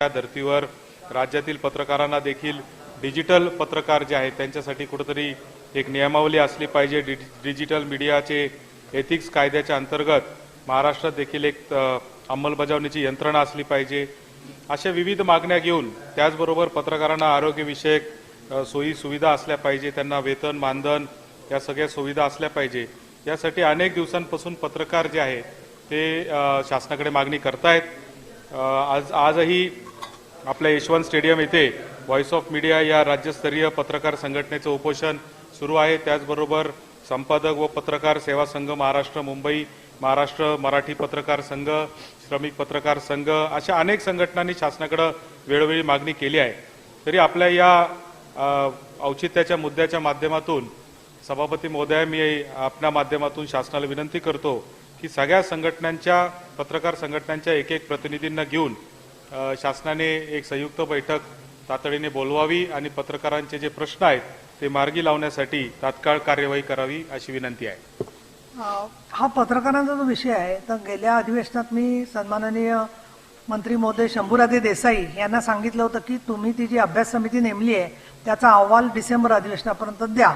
या धर्तीवर राज्यातील पत्रकारांना देखील डिजिटल पत्रकार जे आहेत त्यांच्यासाठी कुठंतरी एक नियमावली असली पाहिजे. डि डिजिटल मीडियाचे एथिक्स कायद्याच्या अंतर्गत महाराष्ट्रात देखील एक अंमलबजावणीची यंत्रणा असली पाहिजे. अशा विविध मागण्या घेऊन त्याचबरोबर पत्रकारांना आरोग्यविषयक सोयी सुविधा असल्या पाहिजे त्यांना वेतन मानधन या सगळ्या सुविधा असल्या पाहिजे. यासाठी अनेक दिवसांपासून पत्रकार जे आहे ते शासनाकडे मागणी करतायत. आज आजही आपल्या यशवंत स्टेडियम येथे व्हॉइस ऑफ मीडिया या राज्यस्तरीय पत्रकार संघटनेचं उपोषण सुरू आहे. त्याचबरोबर संपादक व पत्रकार सेवा संघ महाराष्ट्र मुंबई महाराष्ट्र मराठी पत्रकार संघ श्रमिक पत्रकार संघ अशा अनेक संघटनांनी शासनाकडे वेळोवेळी मागणी केली आहे. तरी आपल्या या औचित्याच्या मुद्द्याच्या माध्यमातून सभापती महोदय मी आपल्या माध्यमातून शासनाला विनंती करतो की सगळ्या संघटनांच्या पत्रकार संघटनांच्या एक एक प्रतिनिधींना घेऊन शासनाने एक संयुक्त बैठक तातडीने बोलवावी आणि पत्रकारांचे जे प्रश्न आहेत ते मार्गी लावण्यासाठी तात्काळ कार्यवाही करावी अशी विनंती आहे. हा पत्रकारांचा जो विषय आहे तर गेल्या अधिवेशनात मी सन्माननीय मंत्री महोदय शंभूराजे देसाई यांना सांगितलं होतं की तुम्ही ती जी अभ्यास समिती नेमली आहे त्याचा अहवाल डिसेंबर अधिवेशनापर्यंत द्या.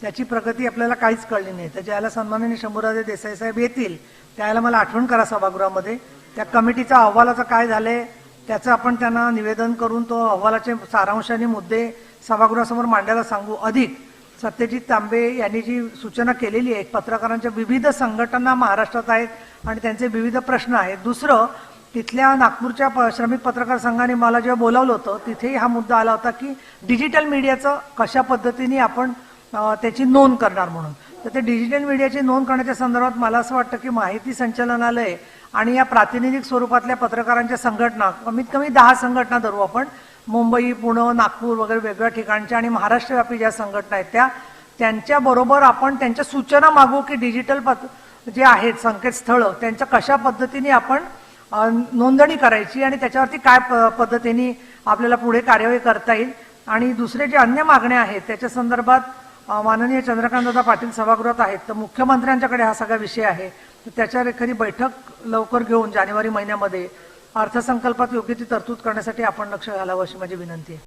त्याची प्रगती आपल्याला काहीच कळली नाही. तर ज्याला सन्मानाने शंभूराजे देसाई साहेब येतील त्याला मला आठवण करा सभागृहामध्ये. त्या कमिटीचा अहवालाचं काय झालंय त्याचं आपण त्यांना निवेदन करून तो अहवालाचे सारांशाने मुद्दे सभागृहासमोर मांडायला सांगू. अधिक सत्यजित तांबे यांनी जी सूचना केलेली आहे पत्रकारांच्या विविध संघटना महाराष्ट्रात आहेत आणि त्यांचे विविध प्रश्न आहेत. दुसरं तिथल्या नागपूरच्या प- श्रमिक पत्रकार संघाने मला जेव्हा बोलावलं होतं तिथेही हा मुद्दा आला होता की डिजिटल मीडियाचं कशा पद्धतीने आपण त्याची नोंद करणार म्हणून. तर ते डिजिटल मीडियाची नोंद करण्याच्या संदर्भात मला असं वाटतं की माहिती संचालनालय आणि या प्रातिनिधिक स्वरूपातल्या पत्रकारांच्या संघटना कमीत कमी दहा संघटना धरू आपण. मुंबई पुणे नागपूर वगैरे वेगवेगळ्या ठिकाणच्या आणि महाराष्ट्रव्यापी ज्या संघटना आहेत त्या त्यांच्याबरोबर आपण त्यांच्या सूचना मागू की डिजिटल पत जे आहेत संकेतस्थळं त्यांच्या कशा पद्धतीने आपण नोंदणी करायची आणि त्याच्यावरती काय प- पद्धतीने आपल्याला पुढे कार्यवाही करता येईल. आणि दुसरे जे अन्य मागण्या आहेत त्याच्या संदर्भात माननीय चंद्रकांतदादा पाटील सभागृहात आहेत. तर मुख्यमंत्र्यांच्याकडे हा सगळा विषय आहे. तर त्याच्यावर एखादी बैठक लवकर घेऊन जानेवारी महिन्यामध्ये अर्थसंकल्पात योग्य ती तरतूद करण्यासाठी आपण लक्ष घालावं अशी माझी विनंती आहे.